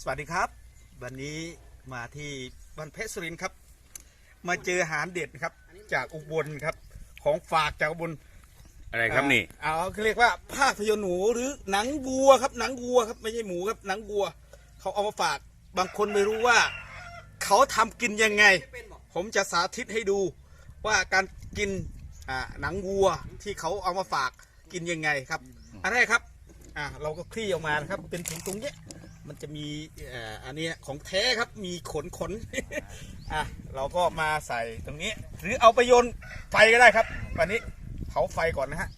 สวัสดีครับ วันนี้มาที่บ้านเพชรสุรินทร์ครับ มาเจออาหารเด็ดครับ จากอุบลครับ ของฝากจากอุบลอะไรครับนี่อ่าเอาเขาเรียกว่าภาพยนตร์หนูหรือหนังวัวครับ หนังวัวครับไม่ใช่หมูครับหนังวัว เขาเอามาฝากบางคนไม่รู้ว่า เขาทำกินยังไง ผมจะสาธิตให้ดู ว่าการกินอ่าหนังวัวที่เขาเอามาฝากกินยังไงครับอันแรกครับอ่าเราก็คลี่ออกมานะครับ เป็นถุงตรงเนี้ย มันจะมีเอ่ออันเนี้ยของแท้ครับมีขนขนอะเราก็มาใส่ตรงนี้ หรือเอาไปโยนไฟก็ได้ครับวันนี้เผาไฟก่อนนะฮะ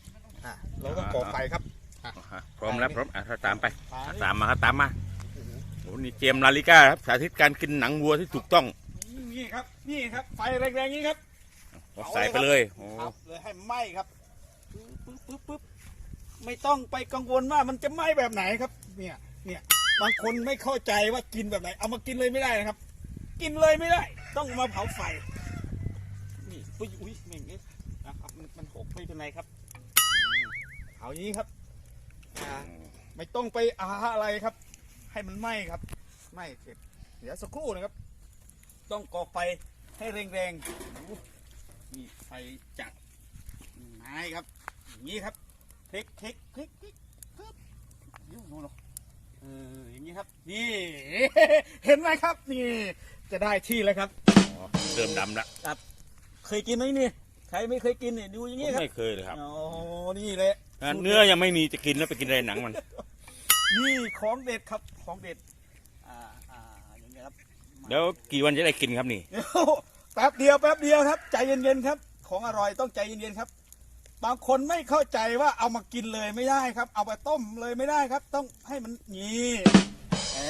อะเราก็ก่อไฟครับอะอะพร้อมแล้วพร้อมอะถ้าตามไปไปอะตามมาครับตามมาโอ้นี่เจมส์ลาลิก้าครับสาธิตการกินหนังวัวที่ถูกต้องนี่ครับนี่ครับไฟแรงๆนี้ครับเอาใส่ไปเลยโอ้ครับเลยให้ไหม้ครับปึ๊บปึ๊บปึ๊บปึ๊บไม่ต้องไปกังวลว่ามันจะไหม้แบบไหนครับ เนี่ยเนี่ย บางคนไม่เข้าใจว่ากินแบบไหน เอามากินเลยไม่ได้นะครับ กินเลยไม่ได้ ต้องมาเผาไฟ นี่อุ้ยอุ้ยแม่งเอ๊ะนะครับมันมันหกไม่เป็นไรครับเผาอย่างนี้ครับอ่าไม่ต้องไปอาอะไรครับ ให้มันไหม้ครับไหม้เสร็จเดี๋ยวสักครู่นะครับ ต้องก่อไฟให้แรงๆนี่ไฟจากไม้ครับอย่างนี้ครับเทคเทคเทคเทคปึ๊บเดี๋ยวดูหรอ เอออย่างนี้ครับ นี่ เห็นไหมครับ นี่ จะได้ที่แล้วครับ อ๋อเริ่มดำละเคยกินไหมนี่ ใครไม่เคยกินเนี่ยดูอย่างผมนี้ครับ ไม่เคยเลยครับ อ๋อ นี่แหละอะเนื้อยังไม่มีจะกินแล้วไปกินอะไรหนังมัน นี่ของเด็ดครับ ของเด็ด อ่าอ่าอย่างเงี้ยครับเดี๋ยวกี่วันจะได้กินครับนี่เดี๋ยวแป๊บเดียวแป๊บเดียวครับ ใจเย็นๆครับ ของอร่อยต้องใจเย็นๆครับ บางคนไม่เข้าใจว่าเอามากินเลยไม่ได้ครับ เอาไปต้มเลยไม่ได้ครับ ต้องให้มันนี่แหม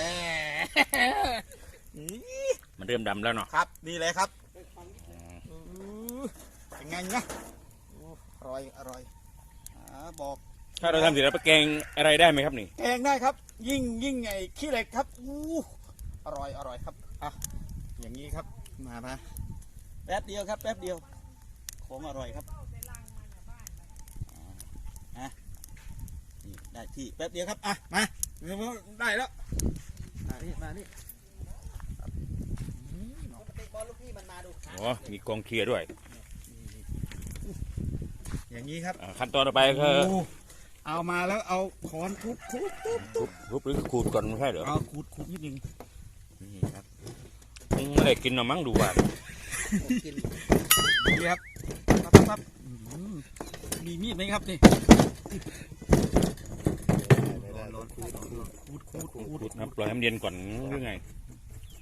นี่มันเริ่มดำแล้วเนาะครับนี่เลยครับอื้อเป็นไงนะอู้อร่อยอร่อยอ่าบอก ถ้าเราทำเสร็จแล้วไปแกงอะไรได้ไหมครับนี่ แกงได้ครับ ยิ่งยิ่งไงขี้เหล็กครับอู้อร่อยอร่อยครับอะอย่างนี้ครับมามาแป๊บเดียวครับ แป๊บเดียวของอร่อยครับอ่าอะ นี่ได้ที่แป๊บเดียวครับ อะ มา ได้แล้วมานี่มานี่อืมปกติบอลลูกพี่มันมาดูอ๋อ มีกองเคลียร์ด้วย อย่างนี้ครับอะขั้นตอนต่อไปก็โอ้เอามาแล้วเอาค้อนทุบทุบทุบทุบรูปหรือขูดก่อนไม่ใช่เหรอเอาขูดขูดนิดนึง นี่ครับไม่ได้กินหรอมั้งดูว่านี่ครับปั๊บปั๊บปั๊บอื้อหือมีมีดไหมครับนี่ ร้อนร้อนขูดขูดขูดขูดขูดขูดนะปล่อยให้มันเย็นก่อนหรือไง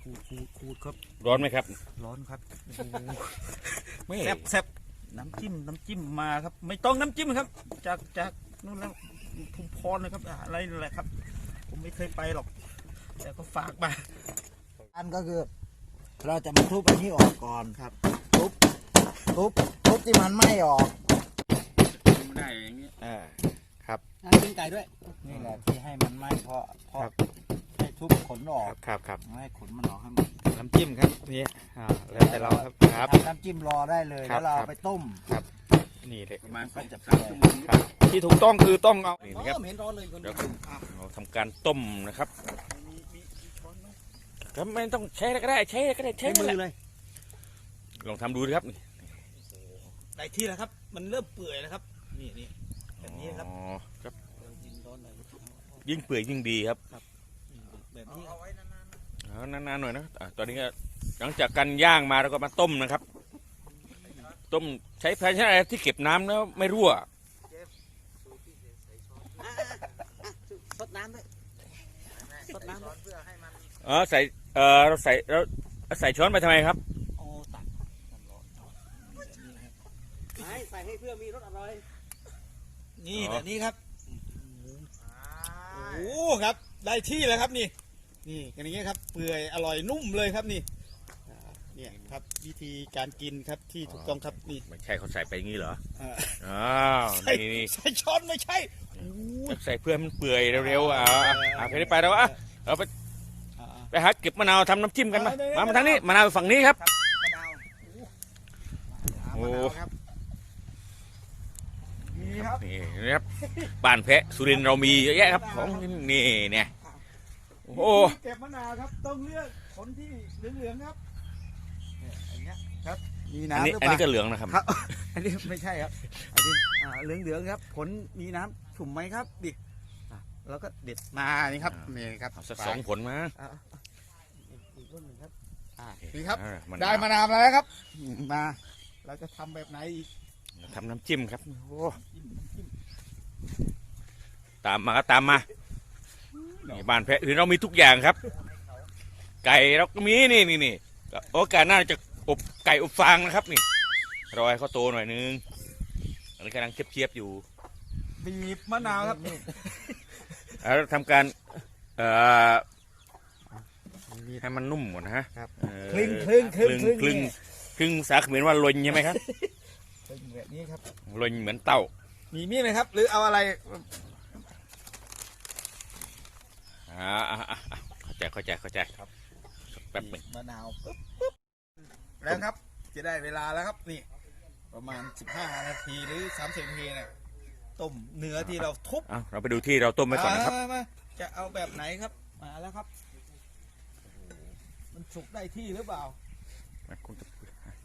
ขูดขูดขูดครับร้อนไหมครับ ร้อนครับไม่แซ่บแซ่บน้ำจิ้มน้ำจิ้มมาครับ ไม่ต้องน้ำจิ้มครับ จากจากนู่นแล้วภูมิพรนะครับ อะไรนั่นแหละครับ ผมไม่เคยไปหรอก แต่ก็ฝากมาอันก็คือ เราจะมาทุบอันนี้ออกก่อนครับ ทุบทุบทุบที่มันไม่ออกไม่ได้อย่างนี้อ่า ครับกินไก่ด้วย นี่แหละที่ให้มันไหม้เพราะเพราะครับ ให้ทุบขนออกครับครับไม่ให้ขนมันออกให้หมดน้ำจิ้มครับนี่อ่าแล้วแต่เราครับครับ ทำน้ำจิ้มรอได้เลยครับแล้วเราครัเอาบไปต้มนี่เลยประมาณมันจะสามชั่วโมงครับ ที่ถูกต้องคือต้องเอานี่นะครับ เห็นร้อนเลยคนเดี๋ยวเราทำการต้มนะครับก็ไม่ต้องใช้ก็ได้ใช้ก็ได้ใช้ใช้นั่นมืแหอละเลย ลองทำดูดิครับนี่ได้ที่แล้วครับ มันเริ่มเปื่อยแล้วครับ นี่นี่แบบ นี้ครับอ๋อครับยิงร้อนหน่อยยิ่งเปื่อยยิ่งดีครับแบบนี้ครับเอานานๆหน่อยนะอะตอนนี้ก็หลังจากการย่างมาเราก็มาต้มนะครับ ต้มใช้ภาชนะอะไรที่เก็บน้ำแล้วไม่รั่วสดน้ำด้วยสดน้ำด้วยเออใส่เออเราใส่เราใส่ช้อนไปทำไมครับโอ้ตักน้ำร้อนใส่ให้เพื่อมีรสอร่อย นี่อ๋อ แบบนี้ครับโอ้ครับ ได้ที่แล้วครับนี่ นี่กันอย่างเงี้ยครับ เปื่อยอร่อยนุ่มเลยครับนี่อ่าเนี่ยครับวิธีการกินครับที่ถูกต้องครับนี่ไม่ใช่เขาใส่ไปอย่างนี้เหรอ อ่าอ้าวใส่นี่นี่ใส่ช้อนไม่ใช่โอ้ยใส่เพื่อให้มันเปื่อยเร็วๆอะอะอะไปได้ไปแล้วอะเราไปอ่า ไปหาเก็บมะนาวทำน้ำจิ้มกันมาเอามาเดี๋ยวมาทางนี้มะนาวฝั่งนี้ครับครับ มะนาวโอ้โอ้มะนาวครับนี่ ครับนี่นะครับบ้านแพะสุรินทร์เรามีเยอะแยะครับของนี่เนี่ยโอ้โหเก็บมะนาวครับต้องเลือกผลที่เหลืองๆครับเนี่ยอย่างเงี้ยครับมีอันน้ำหนี้รืออันเปนี้ก็ล่าเหลืองนะครับครับ อันนี้ไม่ใช่ครับอันนี้อ่าเหลืองๆครับ ผลมีน้ำชุ่มไหมครับดิอะแล้วก็เด็ดมานี่ครับอ่านี่ครับเอาสักสองผลมาอะอีกอีกรุ่นหนึ่งครับอ่านี่ครับอ่ามันได้มานาวมาแล้วครับ มาเราจะทำแบบไหนอีก ทำน้ำจิ้มครับโอ้ตามมาก็ตามมานี่บ้านแพะอื่นเรามีทุกอย่างครับ ไก่เราก็มีนี่นี่นี่ก็โอกาสหน้าจะอบไก่อบฟางนะครับนี่รอให้เขาโตหน่อยนึงอันนี้กำลังเทียบๆอยู่บีบมะนาวครับแล้วทำการเอ่อให้มันนุ่มก่อนนะฮะครับเอ่อคลึงคลึงคลึงคลึงคลึงเนี่ยคลึงสาเขมรว่าลนใช่ไหมครับ เป็นแบบนี้ครับลนเหมือนเต่า มีมีดไหมครับ หรือเอาอะไรอ่าอ่าอ่าอ่าเข้าใจเข้าใจเข้าใจครับแป๊บหนึงมะนาวปึ๊บปึ๊บแล้วครับ จะได้เวลาแล้วครับนี่ ประมาณ 15 นาทีหรือ30นาทีเนี่ยต้มเนื้อที่เราทุบเอาเราไปดูที่เราต้มไว้ก่อนนะครับมามามาจะเอาแบบไหนครับมาแล้วครับโอ้โหมันสุกได้ที่หรือเปล่า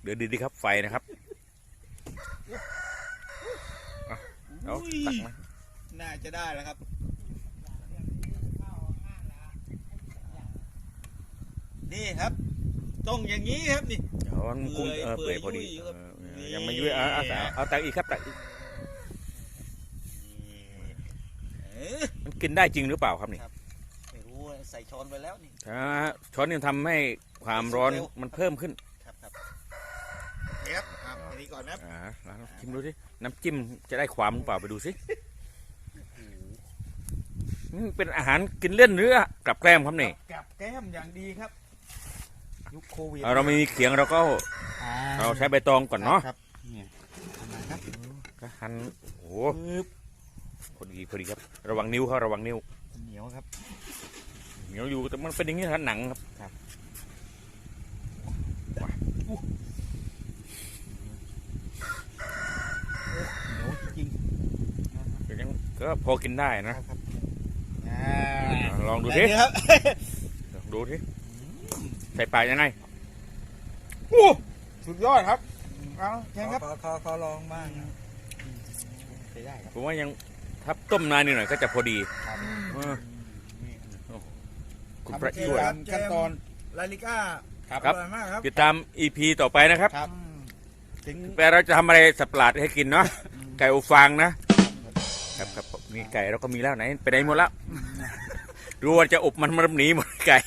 เดี๋ยวดีๆครับไฟนะครับ เอาอุ้ยตักมาน่าจะได้แล้วครับนี่ครับ ต้องอย่างนี้ครับนี่เดี๋ยวมันกุ้งเออเปื่เปื่ออยยพอดียุ่ยครับเออนี่ยังไม่ยุ่ยเอาเอาเอาเอาตักอีกครับตักอีกเอ๊ะมันกินได้จริงหรือเปล่าครับนี่ครับไม่รู้ใส่ช้อนไปแล้วนี่ถ้าช้อนนี่ทำให้ความร้อนเร็วมันเพิ่มขึ้น ครับครับโอเคครับอะอันนี้ ก่อนนะครับอ่าลองชิมดูสิน้ำจิ้มจะได้ความหรือเปล่าไปดูสิอืมเป็นอาหารกินเล่นหรือกับแกล้มครับนี่กับแก้มอย่างดีครับยุคโควิดเอาเราไม่มีเขียงเราก็อ่าเราใช้ใบตองก่อนเนาะครับเนี่ยทำไมครับก็หั่นโอ้โหปึ๊บพอดีพอดีครับ ระวังนิ้วเขาระวังนิ้วเหนียวครับเหนียวอยู่แต่มันเป็นอย่างนี้ครับหนังครับ เหนียวจริง ก็ยังก็พอกินได้นะครับอ่าลองดูแบบสินี้ครับลองดูสิใส่ปลากยังไงโอ้สุดยอดครับเอาแค่ครับขอขอขอลองบ้างนะใช้ได้ครับผมว่ายังถ้าต้มนานนิดหน่อยก็จะพอดีครับเออนี่คุณพระทำช่วยตามขั้นตอนลาลิก้าครับอร่อยมากครับติดตาม EP ต่อไปนะครับครับ ถึงแต่เราจะทำอะไรสับประหลาดให้กินเนาะไก่อบฟางนะ ครับครับนี่ไก่เราก็มีแล้วไหนไปไหนหมดแล้วรู้ว่าจะอบมันมันหนีหมดไก่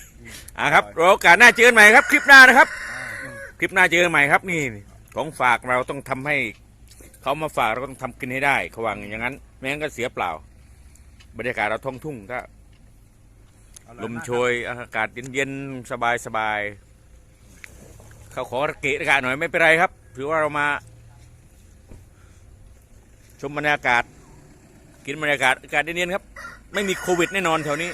อะครับรอโอกาสหน้าเจอกันใหม่ครับ คลิปหน้านะครับ คลิปหน้าเจอกันใหม่ครับ นี่ของฝากเราต้องทำให้เขามาฝากเราก็ต้องทำกินให้ได้เขาวางอย่างนั้น ไม่งั้นก็เสียเปล่า บรรยากาศเราท้องทุ่งก็ลมโชยอากาศเย็นๆสบายๆเขาขอระเกะระกะหน่อยไม่เป็นไรครับ ถือว่าเรามา ชมบรรยากาศ กินบรรยากาศอากาศเย็นๆครับ ไม่มีโควิดแน่นอนแถวนี้